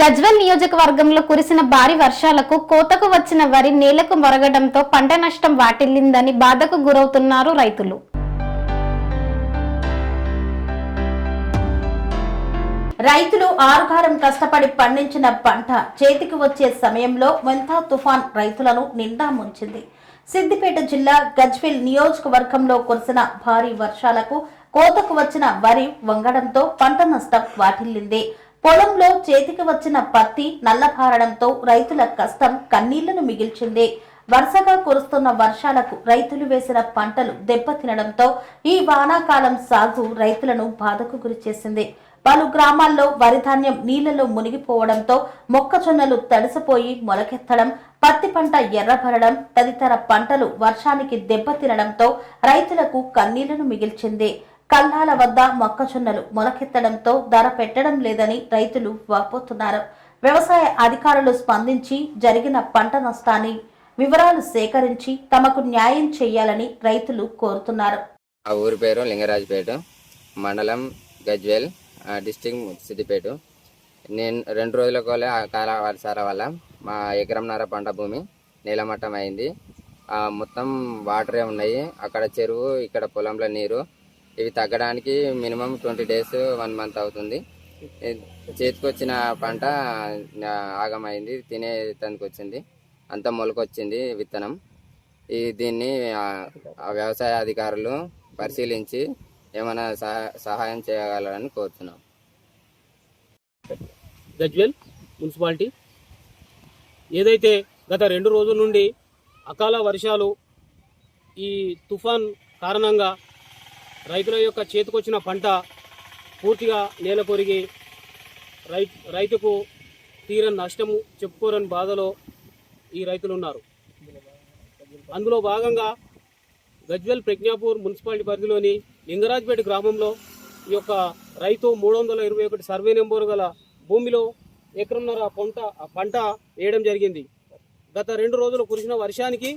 గజ్వెల్ నియోజకవర్గంలో కురిసిన భారీ వర్షాలకు కోతకు వచ్చిన వరి నేలకు మొరగడంతో పంట నష్టం వాటిల్లిందని బాధకు గురవుతున్నారు రైతులు. రైతులు ఆరుగారం కష్టపడి పండించిన పంట చేతికి వచ్చే సమయంలో వెంతా తుఫాన్ రైతులను నిండా ముంచింది. సిద్దిపేట జిల్లా గజ్వెల్ నియోజకవర్గంలో కురిసిన భారీ వర్షాలకు కోతకు వచ్చిన వరి వంగడంతో పంట నష్టం వాటిల్లింది. పొలంలో చేతికి వచ్చిన పత్తి నల్లబారడంతో రైతుల కష్టం కన్నీళ్ళను మిగిల్చింది. వరుసగా కురుస్తున్న వర్షాలకు రైతులు వేసిన పంటలు దెబ్బతినడంతో ఈ వానాకాలం సాగు రైతులను బాధకు గురిచేసింది పలు గ్రామాల్లో వరి ధాన్యం నీళ్ళలో మునిగిపోవడంతో మొక్కజొన్నలు తడిసిపోయి మొలకెత్తడం పత్తి పంట ఎర్రబరడం తదితర పంటలు వర్షానికి దెబ్బతినడంతో రైతులకు కన్నీళ్ళను మిగిల్చింది. కల్లాల వద్ద మొక్కజొన్నలు మొలకెత్తడంతో ధర పెట్టడం లేదని రైతులు వాపోతున్నారు. వ్యవసాయ అధికారులు స్పందించి జరిగిన పంట నష్టాన్ని వివరాలు సేకరించి తమకు న్యాయం చేయాలని రైతులు కోరుతున్నారు. ఆ ఊరి పేరు లింగరాజపేట మండలం గజ్వేల్ డిస్టిక్ సిద్దిపేట. నేను రెండు రోజుల కోలే కాల వర్షాల వల్ల మా ఎకరంన్నర పంట భూమి నీలమట్టం అయింది మొత్తం వాటరే ఉన్నాయి. అక్కడ చెరువు ఇక్కడ పొలంలో నీరు ఇవి తగ్గడానికి minimum twenty days one month అవుతుంది. చేతికొచ్చిన పంట ఆగమైంది తినే తనకు వచ్చింది. అంత మొలకొచ్చింది విత్తనం. ఈ దీన్ని వ్యవసాయ అధికారులు పరిశీలించి ఏమైనా సహాయం చేయగలరని కోరుతున్నాం. గజ్వెల్ మున్సిపాలిటీ. ఏదైతే గత రెండు రోజుల నుండి అకాల వర్షాలు ఈ తుఫాన్ కారణంగా రైతుల యొక్క చేతికొచ్చిన పంట పూర్తిగా నేల కొరిగి రై రైతుకు తీరని నష్టము చెప్పుకోరని బాధలో ఈ రైతులు ఉన్నారు అందులో భాగంగా గజ్వెల్ ప్రజ్ఞాపూర్ మున్సిపాలిటీ పరిధిలోని లింగరాజ్పేట గ్రామంలో ఈ యొక్క రైతు మూడు వందల ఇరవై ఒకటి సర్వే నెంబర్ గల భూమిలో ఎకరంన్నర పంట ఆ పంట వేయడం జరిగింది. గత రెండు రోజులు కురిసిన వర్షానికి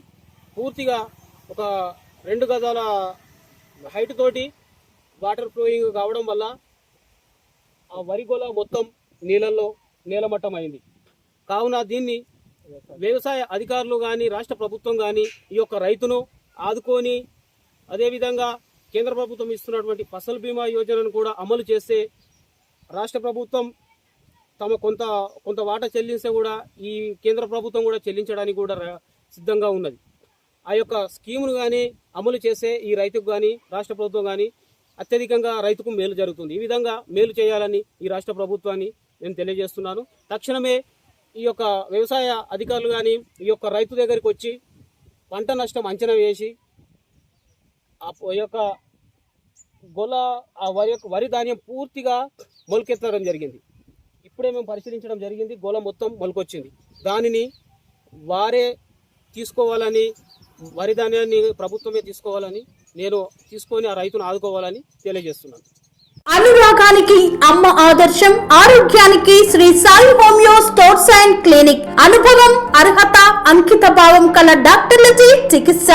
పూర్తిగా ఒక రెండు గజాల హైట్ తోటి వాటర్ ఫ్లోయింగ్ కావడం వల్ల ఆ వరి గొల మొత్తం నీళ్ళల్లో నీలమట్టం అయింది కావున దీన్ని వ్యవసాయ అధికారులు కానీ రాష్ట్ర ప్రభుత్వం కానీ ఈ యొక్క రైతును ఆదుకొని అదేవిధంగా కేంద్ర ప్రభుత్వం ఇస్తున్నటువంటి ఫసల్ బీమా యోజనను కూడా అమలు చేస్తే రాష్ట్ర ప్రభుత్వం తమ కొంత కొంత వాటా చెల్లిస్తే కూడా ఈ కేంద్ర ప్రభుత్వం కూడా చెల్లించడానికి కూడా సిద్ధంగా ఉన్నది. ఆ యొక్క స్కీమును కానీ అమలు చేసే ఈ రైతుకు కానీ రాష్ట్ర ప్రభుత్వం కానీ అత్యధికంగా రైతుకు మేలు జరుగుతుంది. ఈ విధంగా మేలు చేయాలని ఈ రాష్ట్ర ప్రభుత్వాన్ని నేను తెలియజేస్తున్నాను. తక్షణమే ఈ యొక్క వ్యవసాయ అధికారులు కానీ ఈ యొక్క రైతు దగ్గరికి వచ్చి పంట నష్టం అంచనా వేసి ఆ యొక్క గొల ఆ వరి యొక్క వరి ధాన్యం పూర్తిగా మొలకెత్తడం జరిగింది. ఇప్పుడే మేము పరిశీలించడం జరిగింది గొల మొత్తం మొలకొచ్చింది. దానిని వారే తీసుకోవాలని వరి ధాన్యాన్ని ప్రభుత్వమే తీసుకోవాలని నేను తీసుకొని ఆ రైతును ఆదుకోవాలని తెలియజేస్తున్నాను. అనురాగానికి అమ్మ ఆదర్శం ఆరోగ్యానికి Shri Sai homeo stores and clinic. అనుభవం అర్హత అంకిత భావం కల డాక్టర్లచే చికిత్స.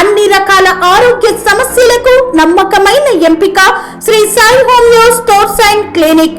అన్ని రకాల ఆరోగ్య సమస్యలకు నమ్మకమైన ఎంపిక Shri Sai homeo stores and clinic.